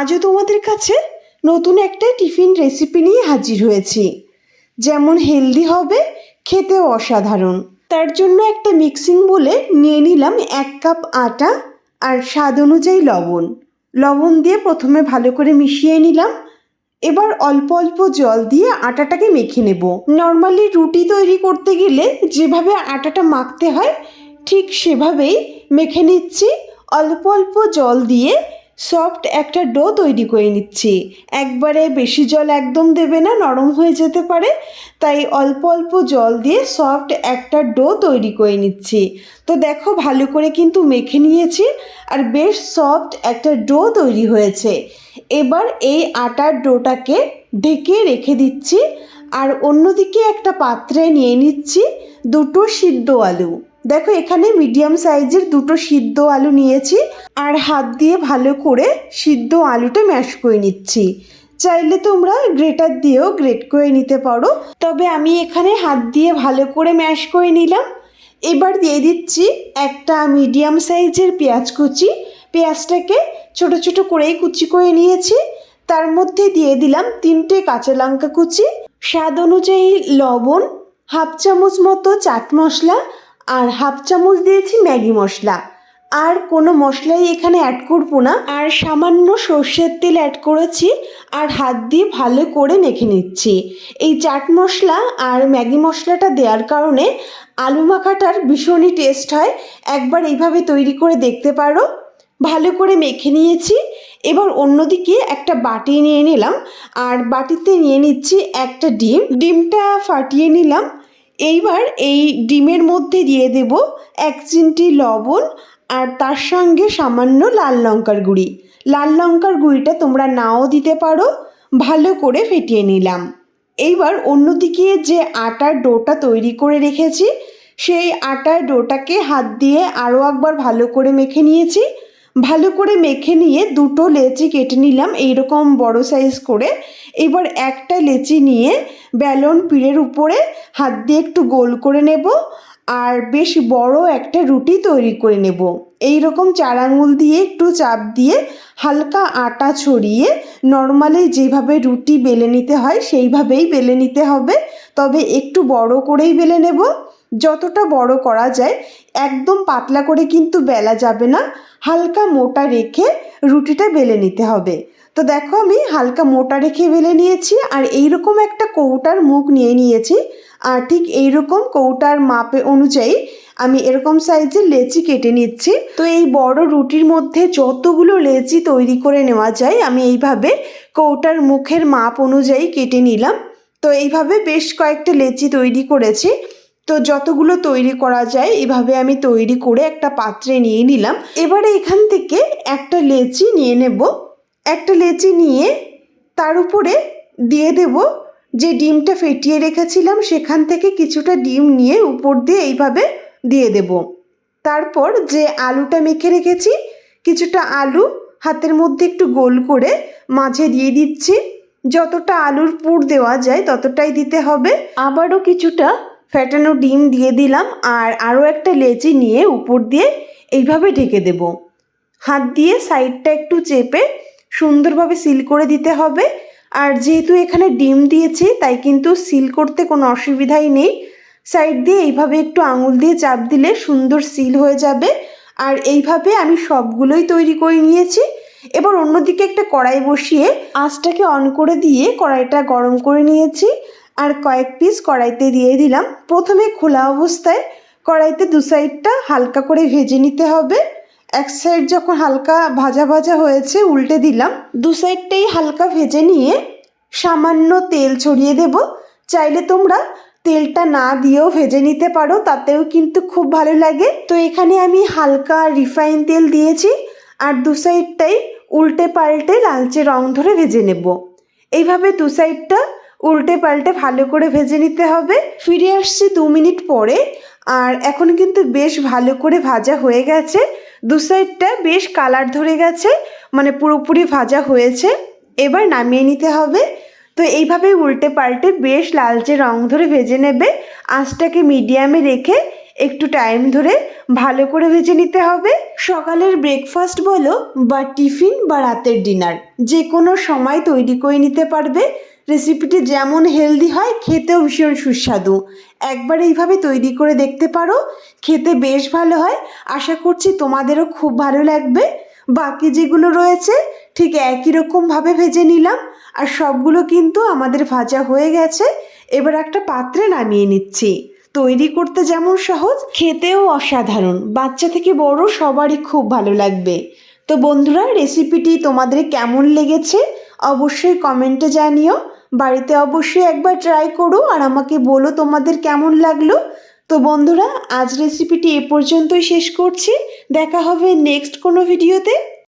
আজও তোমাদের কাছে নতুন একটা টিফিন রেসিপি নিয়ে হাজির হয়েছি। যেমন হেলদি হবে, খেতেও অসাধারণ। তার জন্য একটা মিক্সিং বলে নিয়ে নিলাম এক কাপ আটা আর স্বাদ অনুযায়ী লবণ। লবণ দিয়ে প্রথমে ভালো করে মিশিয়ে নিলাম। এবার অল্প অল্প জল দিয়ে আটাটাকে মেখে নেব। নর্মালি রুটি তৈরি করতে গেলে যেভাবে আটাটা মাখতে হয়, ঠিক সেভাবেই মেখে নিচ্ছি। অল্প অল্প জল দিয়ে সফট একটা ডো তৈরি করে নিচ্ছি। একবারে বেশি জল একদম দেবে না, নরম হয়ে যেতে পারে। তাই অল্প অল্প জল দিয়ে সফট একটা ডো তৈরি করে নিচ্ছি। তো দেখো ভালো করে কিন্তু মেখে নিয়েছি আর বেশ সফট একটা ডো তৈরি হয়েছে। এবার এই আটার ডোটাকে ঢেকে রেখে দিচ্ছি আর অন্যদিকে একটা পাত্রে নিয়ে নিচ্ছি দুটো সিদ্ধ আলু। দেখো, এখানে মিডিয়াম সাইজের দুটো সিদ্ধ আলু নিয়েছি আর হাত দিয়ে ভালো করে সিদ্ধ আলুটা ম্যাশ করে নিচ্ছি। চাইলে তোমরা গ্রেটার দিয়েও গ্রেট করে নিতে পারো, তবে আমি এখানে হাত দিয়ে ভালো করে ম্যাশ করে নিলাম। এবার দিয়ে দিচ্ছি একটা মিডিয়াম সাইজের পেঁয়াজ কুচি। পেঁয়াজটাকে ছোট ছোট করেই কুচি করে নিয়েছি। তার মধ্যে দিয়ে দিলাম তিনটে কাঁচা লঙ্কা কুচি। স্বাদ অনুযায়ী লবণ, হাফ চামচ মতো চাট মশলা আর হাফ চামচ দিয়েছি ম্যাগি মশলা। আর কোনো মশলাই এখানে অ্যাড করব না। আর সামান্য সর্ষের তেল অ্যাড করেছি আর হাত দিয়ে ভালো করে মেখে নিচ্ছি। এই চাট মশলা আর ম্যাগি মশলাটা দেওয়ার কারণে আলু মাখাটার ভীষণই টেস্ট হয়। একবার এইভাবে তৈরি করে দেখতে পারো। ভালো করে মেখে নিয়েছি। এবার অন্যদিকে একটা বাটি নিয়ে নিলাম। আর বাটিতে নিয়ে নিচ্ছি একটা ডিম। ডিমটা ফাটিয়ে নিলাম। এইবার এই ডিমের মধ্যে দিয়ে দেব এক চিমটি লবণ আর তার সঙ্গে সামান্য লাল লঙ্কার গুঁড়ি। লাল লঙ্কার গুঁড়িটা তোমরা নাও দিতে পারো। ভালো করে ফেটিয়ে নিলাম। এইবার অন্যদিকে যে আটার ডোটা তৈরি করে রেখেছি, সেই আটার ডোটাকে হাত দিয়ে আরও একবার ভালো করে মেখে নিয়েছি। ভালো করে মেখে নিয়ে দুটো লেচি কেটে নিলাম, এইরকম বড় সাইজ করে। এবার একটা লেচি নিয়ে ব্যালন পিড়ের উপরে হাত দিয়ে একটু গোল করে নেব আর বেশ বড় একটা রুটি তৈরি করে নেব। এই রকম চার আঙুল দিয়ে একটু চাপ দিয়ে হালকা আটা ছড়িয়ে নর্মালি যেভাবে রুটি বেলে নিতে হয় সেইভাবেই বেলে নিতে হবে, তবে একটু বড় করেই বেলে নেব। যতটা বড় করা যায়, একদম পাতলা করে কিন্তু বেলা যাবে না। হালকা মোটা রেখে রুটিটা বেলে নিতে হবে। তো দেখো আমি হালকা মোটা রেখে বেলে নিয়েছি আর এইরকম একটা কৌটার মুখ নিয়ে নিয়েছি। আর ঠিক এইরকম কৌটার মাপে অনুযায়ী আমি এরকম সাইজের লেচি কেটে নিচ্ছি। তো এই বড় রুটির মধ্যে যতগুলো লেচি তৈরি করে নেওয়া যায়, আমি এইভাবে কৌটার মুখের মাপ অনুযায়ী কেটে নিলাম। তো এইভাবে বেশ কয়েকটা লেচি তৈরি করেছি। তো যতগুলো তৈরি করা যায়, এভাবে আমি তৈরি করে একটা পাত্রে নিয়ে নিলাম। এবারে এখান থেকে একটা লেচি নিয়ে নেব। একটা লেচি নিয়ে তার উপরে দিয়ে দেব যে ডিমটা ফেটিয়ে রেখেছিলাম, সেখান থেকে কিছুটা ডিম নিয়ে উপর দিয়ে এইভাবে দিয়ে দেব। তারপর যে আলুটা মেখে রেখেছি, কিছুটা আলু হাতের মধ্যে একটু গোল করে মাঝে দিয়ে দিচ্ছি। যতটা আলুর পুর দেওয়া যায়, ততটাই দিতে হবে। আবারও কিছুটা ফ্যাটানো ডিম দিয়ে দিলাম আর আরও একটা লেচি নিয়ে উপর দিয়ে এইভাবে ঢেকে দেব। হাত দিয়ে সাইডটা একটু চেপে সুন্দরভাবে সিল করে দিতে হবে। আর যেহেতু এখানে ডিম দিয়েছি, তাই কিন্তু সিল করতে কোনো অসুবিধাই নেই। সাইড দিয়ে এইভাবে একটু আঙুল দিয়ে চাপ দিলে সুন্দর সিল হয়ে যাবে। আর এইভাবে আমি সবগুলোই তৈরি করে নিয়েছি। এবার অন্যদিকে একটা কড়াই বসিয়ে আঁচটাকে অন করে দিয়ে কড়াইটা গরম করে নিয়েছি। আর কয়েক পিস কড়াইতে দিয়ে দিলাম। প্রথমে খোলা অবস্থায় কড়াইতে দু সাইডটা হালকা করে ভেজে নিতে হবে। এক সাইড যখন হালকা ভাজা ভাজা হয়েছে, উল্টে দিলাম। দু সাইডটাই হালকা ভেজে নিয়ে সামান্য তেল ছড়িয়ে দেব। চাইলে তোমরা তেলটা না দিয়েও ভেজে নিতে পারো, তাতেও কিন্তু খুব ভালো লাগে। তো এখানে আমি হালকা রিফাইন তেল দিয়েছি আর দু সাইডটাই উল্টে পাল্টে লালচে রং ধরে ভেজে নেব। এইভাবে দু সাইডটা উল্টে পাল্টে ভালো করে ভেজে নিতে হবে। ফিরে আসছি দু মিনিট পরে, আর এখন কিন্তু বেশ ভালো করে ভাজা হয়ে গেছে। দু সাইডটা বেশ কালার ধরে গেছে মানে পুরোপুরি ভাজা হয়েছে। এবার নামিয়ে নিতে হবে। তো এইভাবে উল্টে পাল্টে বেশ লালচে রং ধরে ভেজে নেবে। আঁচটাকে মিডিয়ামে রেখে একটু টাইম ধরে ভালো করে ভেজে নিতে হবে। সকালের ব্রেকফাস্ট বলো বা টিফিন বা রাতের ডিনার, যে কোনো সময় তৈরি করে নিতে পারবে। রেসিপিটি যেমন হেলদি হয়, খেতেও ভীষণ সুস্বাদু। একবার এইভাবে তৈরি করে দেখতে পারো, খেতে বেশ ভালো হয়। আশা করছি তোমাদেরও খুব ভালো লাগবে। বাকি যেগুলো রয়েছে, ঠিক একই রকমভাবে ভেজে নিলাম। আর সবগুলো কিন্তু আমাদের ভাজা হয়ে গেছে। এবার একটা পাত্রে নামিয়ে নিচ্ছি। তৈরি করতে যেমন সহজ, খেতেও অসাধারণ। বাচ্চা থেকে বড় সবারই খুব ভালো লাগবে। তো বন্ধুরা রেসিপিটি তোমাদের কেমন লেগেছে, অবশ্যই কমেন্টে জানিও। বাড়িতে অবশ্যই একবার ট্রাই করো আর আমাকে বলো তোমাদের কেমন লাগল। তো বন্ধুরা, আজ রেসিপিটি এ পর্যন্তই শেষ করছি। দেখা হবে নেক্সট কোনো ভিডিওতে